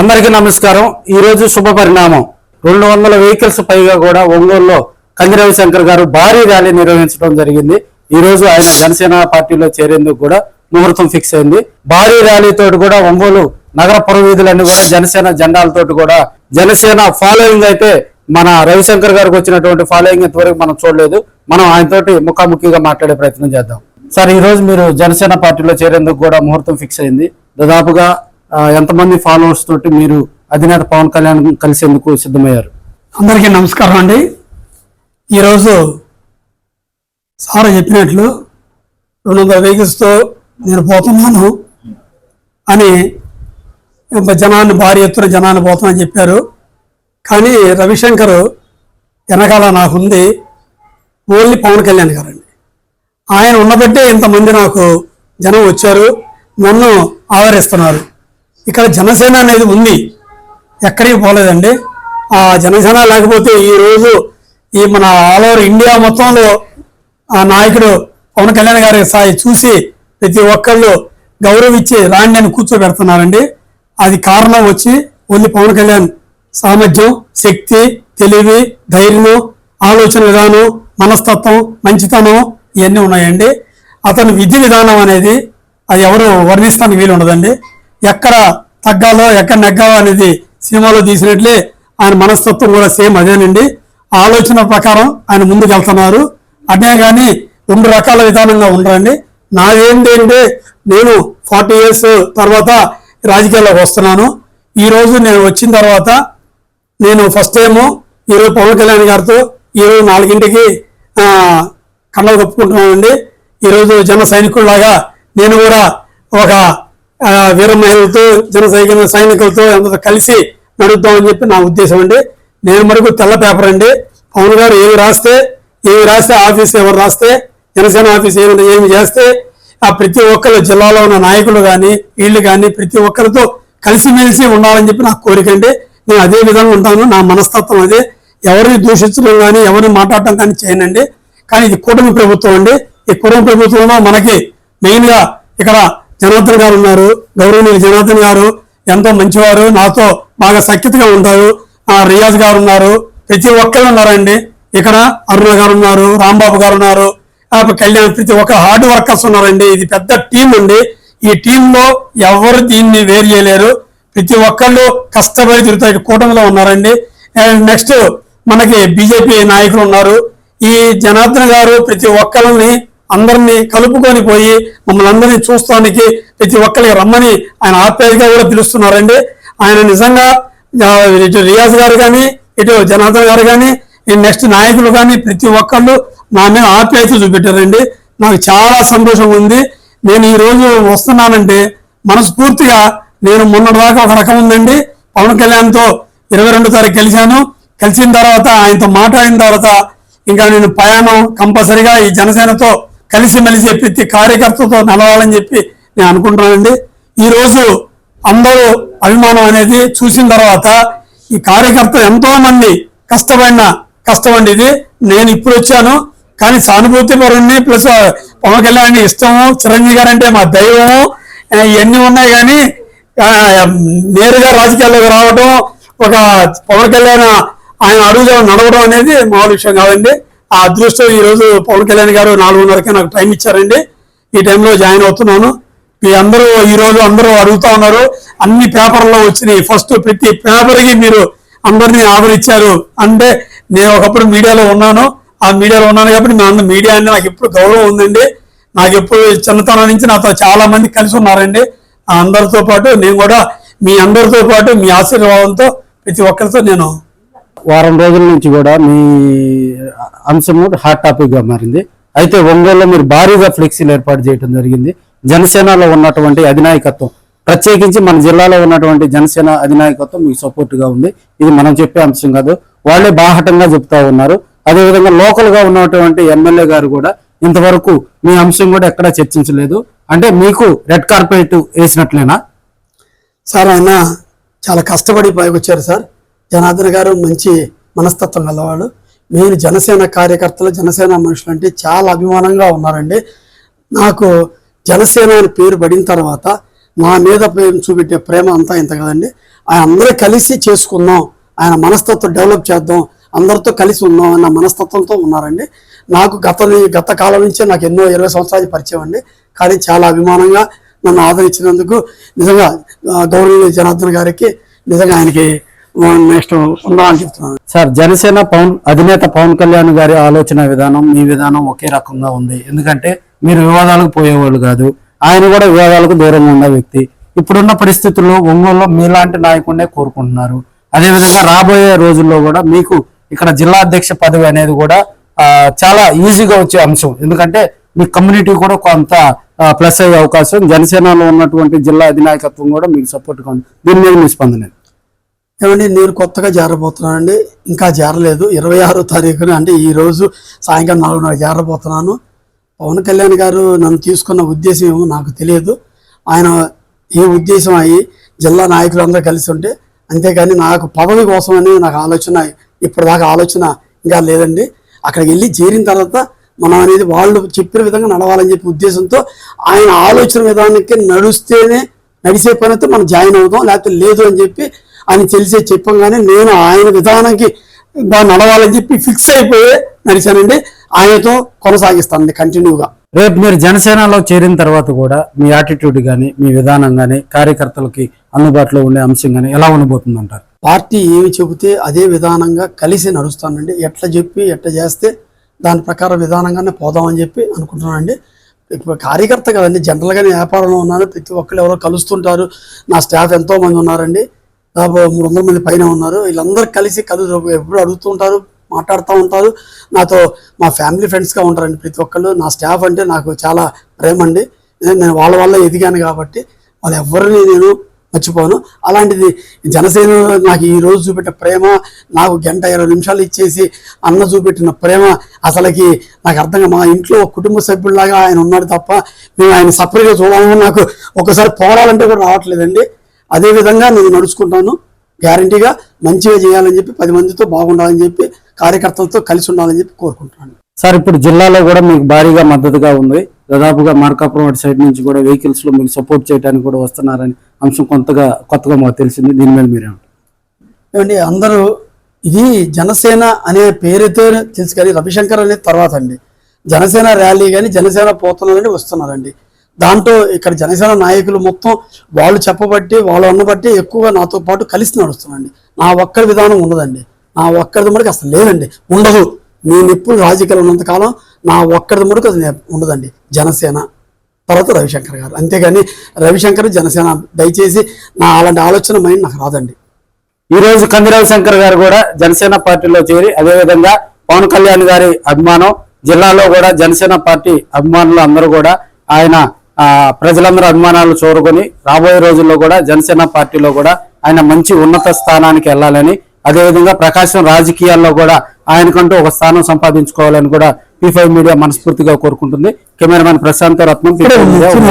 అందరికీ నమస్కారం. ఈరోజు శుభ పరిణామం. రెండు వందల వెహికల్స్ పైగా కూడా ఒంగోలులో కంది రవిశంకర్ గారు భారీ ర్యాలీ నిర్వహించడం జరిగింది. ఈ రోజు ఆయన జనసేన పార్టీలో చేరేందుకు కూడా ముహూర్తం ఫిక్స్ అయింది. భారీ ర్యాలీతో కూడా ఒంగోలు నగర పురవీధులన్నీ కూడా జనసేన జెండాలతోటి కూడా జనసేన ఫాలోయింగ్ అయితే మన రవిశంకర్ గారికి వచ్చినటువంటి ఫాలోయింగ్ ఇంతవరకు మనం చూడలేదు. మనం ఆయనతోటి ముఖాముఖిగా మాట్లాడే ప్రయత్నం చేద్దాం. సార్ ఈ రోజు మీరు జనసేన పార్టీలో చేరేందుకు కూడా ముహూర్తం ఫిక్స్ అయింది. దాదాపుగా ఎంతమంది ఫాలోవర్స్ తోటి మీరు అధినేత పవన్ కళ్యాణ్ కలిసేందుకు సిద్ధమయ్యారు? అందరికీ నమస్కారం అండి. ఈరోజు సార్ చెప్పినట్లు రెండు వందల వెహికల్స్తో నేను పోతున్నాను అని జనాన్ని భారీ ఎత్తున జనాన్ని పోతానని చెప్పారు. కానీ రవిశంకర్ వెనకాల నాకుంది ఓన్లీ పవన్ కళ్యాణ్ గారండి. ఆయన ఉన్నబట్టే ఇంతమంది నాకు జనం వచ్చారు. నన్ను ఆదరిస్తున్నారు. ఇక్కడ జనసేన అనేది ఉంది. ఎక్కడికి పోలేదండి. ఆ జనసేన లేకపోతే ఈ రోజు ఈ మన ఆల్ ఓవర్ ఇండియా మొత్తంలో ఆ నాయకుడు పవన్ కళ్యాణ్ గారి స్థాయి చూసి ప్రతి ఒక్కళ్ళు గౌరవించి రాండి అని కూర్చోబెడుతున్నారండి. అది కారణం వచ్చి ఓన్లీ పవన్ కళ్యాణ్ సామర్థ్యం శక్తి తెలివి ధైర్యం ఆలోచన విధానం మనస్తత్వం మంచితనం ఇవన్నీ ఉన్నాయండి. అతని విధి విధానం అనేది అది ఎవరు వర్ణిస్తానికి వీలు ఉండదండి ఎక్కడ తగ్గాలో ఎక్కడ నెగ్గాలో అనేది సినిమాలో తీసినట్లే ఆయన మనస్తత్వం కూడా సేమ్ అదేనండి. ఆలోచన ప్రకారం ఆయన ముందుకు వెళ్తున్నారు. అదే కానీ రెండు రకాల విధానంగా ఉండరండి. నాదేంటి అంటే నేను ఫార్టీ ఇయర్స్ తర్వాత రాజకీయాల్లోకి వస్తున్నాను. ఈరోజు నేను వచ్చిన తర్వాత నేను ఫస్ట్ టైము ఈరోజు పవన్ కళ్యాణ్ గారితో ఈరోజు నాలుగింటికి కళ్ళకు కండలు ఈరోజు జన సైనికుల్లాగా నేను కూడా ఒక వీర మహిళలతో జన సైనిక సైనికులతో అందరితో కలిసి నడుపుతామని చెప్పి నా ఉద్దేశం అండి. నేను మరకు తెల్ల పేపర్ అండి. పవన్ గారు ఏమి రాస్తే ఏమి రాస్తే ఆఫీస్ ఎవరు రాస్తే జనసేన ఆఫీస్ ఏమి ఏమి చేస్తే ఆ ప్రతి ఒక్కరు జిల్లాలో ఉన్న నాయకులు కానీ వీళ్ళు కానీ ప్రతి ఒక్కరితో కలిసిమెలిసి ఉండాలని చెప్పి నా కోరిక అండి. నేను అదే విధంగా ఉంటాను. నా మనస్తత్వం అదే. ఎవరిని దూషించడం కానీ ఎవరిని మాట్లాడటం కానీ చేయనండి. కానీ ఇది కూటమి ప్రభుత్వం అండి. ఈ కూటమి ప్రభుత్వంలో మనకి మెయిన్గా ఇక్కడ జనార్దన్ గారు ఉన్నారు. గౌరవనీయులు జనార్దన్ గారు ఎంతో మంచివారు నాతో బాగా సఖ్యతగా ఉంటారు. ఆ రియాజ్ గారు ఉన్నారు. ప్రతి ఒక్కరు ఉన్నారండి. ఇక్కడ అరుణ గారు ఉన్నారు రాంబాబు గారు ఉన్నారు. కళ్యాణ్ ప్రతి ఒక్క హార్డ్ వర్కర్స్ ఉన్నారండి. ఇది పెద్ద టీం అండి. ఈ టీంలో ఎవరు దీన్ని వేరు చేయలేరు. ప్రతి ఒక్కళ్ళు కష్టపడి తిరుగుతాయి కూటమిలో ఉన్నారండి. అండ్ నెక్స్ట్ మనకి బీజేపీ నాయకులు ఉన్నారు. ఈ జనార్దన్ గారు ప్రతి ఒక్కరిని అందరినీ కలుపుకొని పోయి మమ్మల్ని అందరినీ చూస్తానికి ప్రతి ఒక్కరికి రమ్మని ఆయన ఆప్యాయతగా కూడా పిలుస్తున్నారండి. ఆయన నిజంగా ఇటు రియాజ్ గారు కానీ ఇటు జనార్దన్ గారు కానీ ఈ నెక్స్ట్ నాయకులు కానీ ప్రతి ఒక్కళ్ళు నా మీద ఆప్యాయత చూపెట్టారండి. నాకు చాలా సంతోషం ఉంది. నేను ఈ రోజు వస్తున్నానంటే మనస్ఫూర్తిగా నేను మొన్నటి దాకా ఒక రకం ఉందండి. పవన్ కళ్యాణ్తో ఇరవై రెండు తారీఖు కలిశాను. కలిసిన తర్వాత ఆయనతో మాట్లాడిన తర్వాత ఇంకా నేను ప్రయాణం కంపల్సరిగా ఈ జనసేనతో కలిసిమెలిసి ప్రతి కార్యకర్తతో నడవాలని చెప్పి నేను అనుకుంటున్నానండి. ఈరోజు అందరూ అభిమానం అనేది చూసిన తర్వాత ఈ కార్యకర్త ఎంతో మంది కష్టపడిన కష్టం అండి ఇది. నేను ఇప్పుడు వచ్చాను. కానీ సానుభూతి పరుణ్ణి ప్లస్ పవన్ కళ్యాణ్ ఇష్టము. చిరంజీవి గారు అంటే మా దైవము. ఇవన్నీ ఉన్నాయి కానీ నేరుగా రాజకీయాల్లోకి రావడం ఒక పవన్ కళ్యాణ్ ఆయన అడుగులో నడవడం అనేది మామూలు విషయం కాదండి. ఆ అదృష్టం ఈ రోజు పవన్ కళ్యాణ్ గారు నాలుగున్నరకే నాకు టైం ఇచ్చారండి. ఈ టైంలో జాయిన్ అవుతున్నాను. మీ అందరూ ఈ రోజు అందరూ అడుగుతా ఉన్నారు. అన్ని పేపర్లో వచ్చినాయి. ఫస్ట్ ప్రతి పేపర్కి మీరు అందరినీ ఆదరించారు. అంటే నేను ఒకప్పుడు మీడియాలో ఉన్నాను. ఆ మీడియాలో ఉన్నాను కాబట్టి మీ అందరూ మీడియా అంటే నాకు ఎప్పుడు గౌరవం ఉందండి. నాకు ఎప్పుడు చిన్నతనం నుంచి నాతో చాలా మంది కలిసి ఉన్నారండి. ఆ అందరితో పాటు నేను కూడా మీ అందరితో పాటు మీ ఆశీర్వాదంతో ప్రతి ఒక్కరితో నేను వారం రోజుల నుంచి కూడా మీ అంశము హాట్ టాపిక్గా మారింది. అయితే ఒంగోలులో మీరు భారీగా ఫ్లెక్సీలు ఏర్పాటు చేయడం జరిగింది. జనసేనలో ఉన్నటువంటి అధినాయకత్వం ప్రత్యేకించి మన జిల్లాలో ఉన్నటువంటి జనసేన అధినాయకత్వం మీకు సపోర్ట్గా ఉంది. ఇది మనం చెప్పే అంశం కాదు. వాళ్ళే బాహటంగా చెప్తా ఉన్నారు. అదేవిధంగా లోకల్గా ఉన్నటువంటి ఎమ్మెల్యే గారు కూడా ఇంతవరకు మీ అంశం కూడా ఎక్కడా చర్చించలేదు. అంటే మీకు రెడ్ కార్పెట్ వేసినట్లేనా? సార్ ఆయన చాలా కష్టపడి పైకి వచ్చారు సార్. జనార్దన్ గారు మంచి మనస్తత్వం గలవాడు. మెయిన్ జనసేన కార్యకర్తలు జనసేన మనుషులు అంటే చాలా అభిమానంగా ఉన్నారండి. నాకు జనసేన అని పేరు పడిన తర్వాత నా మీద ప్రేమ చూపెట్టే ప్రేమ అంతా ఇంత కదండి. ఆయన అందరూ కలిసి చేసుకుందాం ఆయన మనస్తత్వం డెవలప్ చేద్దాం అందరితో కలిసి ఉన్నాం అన్న మనస్తత్వంతో ఉన్నారండి. నాకు గత గత కాలం నుంచే నాకు ఎన్నో ఇరవై సంవత్సరాలు పరిచయం అండి. కానీ చాలా అభిమానంగా నన్ను ఆదరించినందుకు నిజంగా గౌరవ జనార్దన్ గారికి నిజంగా ఆయనకి నెక్స్ట్ ఉందా అని చెప్తున్నాను. సార్ జనసేన పవన్ అధినేత పవన్ కళ్యాణ్ గారి ఆలోచన విధానం మీ విధానం ఒకే రకంగా ఉంది. ఎందుకంటే మీరు వివాదాలకు పోయేవాళ్ళు కాదు. ఆయన కూడా వివాదాలకు దూరంగా ఉన్న వ్యక్తి. ఇప్పుడున్న పరిస్థితుల్లో ఒంగోలులో మీలాంటి నాయకుడినే కోరుకుంటున్నారు. అదేవిధంగా రాబోయే రోజుల్లో కూడా మీకు ఇక్కడ జిల్లా అధ్యక్ష పదవి అనేది కూడా చాలా ఈజీగా వచ్చే అంశం. ఎందుకంటే మీ కమ్యూనిటీ కూడా కొంత ప్లస్ అయ్యే అవకాశం. జనసేనలో ఉన్నటువంటి జిల్లా అధినాయకత్వం కూడా మీకు సపోర్ట్గా ఉంది. దీని మీద మీ స్పందన ఏమండి నేను కొత్తగా జారబోతున్నానండి. ఇంకా జారలేదు. ఇరవై ఆరో తారీఖున అంటే ఈరోజు సాయంకాలం నాలుగున్నర జారబోతున్నాను. పవన్ కళ్యాణ్ గారు నన్ను తీసుకున్న ఉద్దేశం ఏమో నాకు తెలియదు. ఆయన ఏ ఉద్దేశం అయ్యి జిల్లా నాయకులందరూ కలిసి ఉంటే అంతేగాని నాకు పదవి కోసం అనేది నాకు ఆలోచన ఇప్పటిదాకా ఆలోచన ఇంకా లేదండి. అక్కడికి వెళ్ళి చేరిన తర్వాత మనం అనేది వాళ్ళు చెప్పిన విధంగా నడవాలని చెప్పి ఉద్దేశంతో ఆయన ఆలోచన విధానానికి నడుస్తేనే నడిసే పని అయితే మనం జాయిన్ అవుతాం లేకపోతే లేదు అని చెప్పి ఆయన తెలిసే చెప్పంగానే నేను ఆయన విధానానికి దాన్ని నడవాలని చెప్పి ఫిక్స్ అయిపోయి నడిచానండి. ఆయనతో కొనసాగిస్తానండి కంటిన్యూగా రేపు మీరు జనసేనలో చేరిన తర్వాత కూడా మీ యాటిట్యూడ్ కానీ మీ విధానం కానీ కార్యకర్తలకి అందుబాటులో ఉండే అంశం కానీ ఎలా ఉండబోతుంది అంటారు పార్టీ ఏమి చెబితే అదే విధానంగా కలిసి నడుస్తానండి. ఎట్లా చెప్పి ఎట్లా చేస్తే దాని ప్రకారం విధానంగానే పోదామని చెప్పి అనుకుంటున్నానండి. ఇప్పుడు కార్యకర్త కదండి జనరల్గానే వ్యాపారంలో ఉన్నాను. ప్రతి ఒక్కరు ఎవరో కలుస్తుంటారు. నా స్టాఫ్ ఎంతో మంది ఉన్నారండి. దాదాపు మూడు వందల మంది పైన ఉన్నారు. వీళ్ళందరూ కలిసి కలు ఎప్పుడు అడుగుతూ ఉంటారు మాట్లాడుతూ ఉంటారు. నాతో మా ఫ్యామిలీ ఫ్రెండ్స్గా ఉంటారండి ప్రతి ఒక్కళ్ళు. నా స్టాఫ్ అంటే నాకు చాలా ప్రేమ అండి. నేను వాళ్ళ వల్ల ఎదిగాను కాబట్టి వాళ్ళు ఎవరిని నేను మర్చిపోను. అలాంటిది జనసేన నాకు ఈ రోజు చూపెట్టిన ప్రేమ నాకు గంట ఇరవై నిమిషాలు ఇచ్చేసి అన్న చూపెట్టిన ప్రేమ అసలుకి నాకు అర్థంగా మా ఇంట్లో కుటుంబ సభ్యుల్లాగా ఆయన ఉన్నాడు తప్ప మేము ఆయన సపరేట్గా చూడాలని నాకు ఒకసారి పోరాలంటే కూడా రావట్లేదండి. అదే విధంగా నేను నడుచుకుంటాను. గ్యారంటీగా మంచిగా చేయాలని చెప్పి పది మందితో బాగుండాలని చెప్పి కార్యకర్తలతో కలిసి ఉండాలని చెప్పి కోరుకుంటున్నాను. సార్ ఇప్పుడు జిల్లాలో కూడా మీకు భారీగా మద్దతుగా ఉంది. దాదాపుగా మార్కాపురం అటు సైడ్ నుంచి కూడా వెహికల్స్లో మీకు సపోర్ట్ చేయడానికి కూడా వస్తున్నారని అంశం కొంతగా కొత్తగా మాకు తెలిసింది. దీని మీద ఏమండి అందరూ ఇది జనసేన అనే పేరుతో తెలుసు కానీ రవిశంకర్ అనేది తర్వాత అండి. జనసేన ర్యాలీ కానీ జనసేన పోతున్నారని వస్తున్నారండి. దాంతో ఇక్కడ జనసేన నాయకులు మొత్తం వాళ్ళు చెప్పబట్టి వాళ్ళు అన్నబట్టి ఎక్కువగా నాతో పాటు కలిసి నడుస్తున్నాండి నా ఒక్కరి విధానం ఉండదండి. నా ఒక్కరిది మటుకు అసలు లేదండి. ఉండదు. నేను ఎప్పుడు రాజకీయాలు ఉన్నంతకాలం నా ఒక్కరిది మటుకు అది ఉండదండి. జనసేన. తర్వాత రవిశంకర్ గారు. అంతేగాని రవిశంకర్ జనసేన దయచేసి నా అలాంటి ఆలోచన మైండ్ నాకు రాదండి. ఈ రోజు కందిరావు శంకర్ గారు కూడా జనసేన పార్టీలో చేరి అదేవిధంగా పవన్ కళ్యాణ్ గారి అభిమానం జిల్లాలో కూడా జనసేన పార్టీ అభిమానులు అందరూ కూడా ఆయన ప్రజలందరూ అభిమానాలు చూరుకొని రాబోయే రోజుల్లో కూడా జనసేన పార్టీలో కూడా ఆయన మంచి ఉన్నత స్థానానికి వెళ్ళాలని అదేవిధంగా ప్రకాశం రాజకీయాల్లో కూడా ఆయనకంటూ ఒక స్థానం సంపాదించుకోవాలని కూడా పీ ఫైవ్ మీడియా మనస్ఫూర్తిగా కోరుకుంటుంది. కెమెరామెన్ ప్రశాంత రత్నం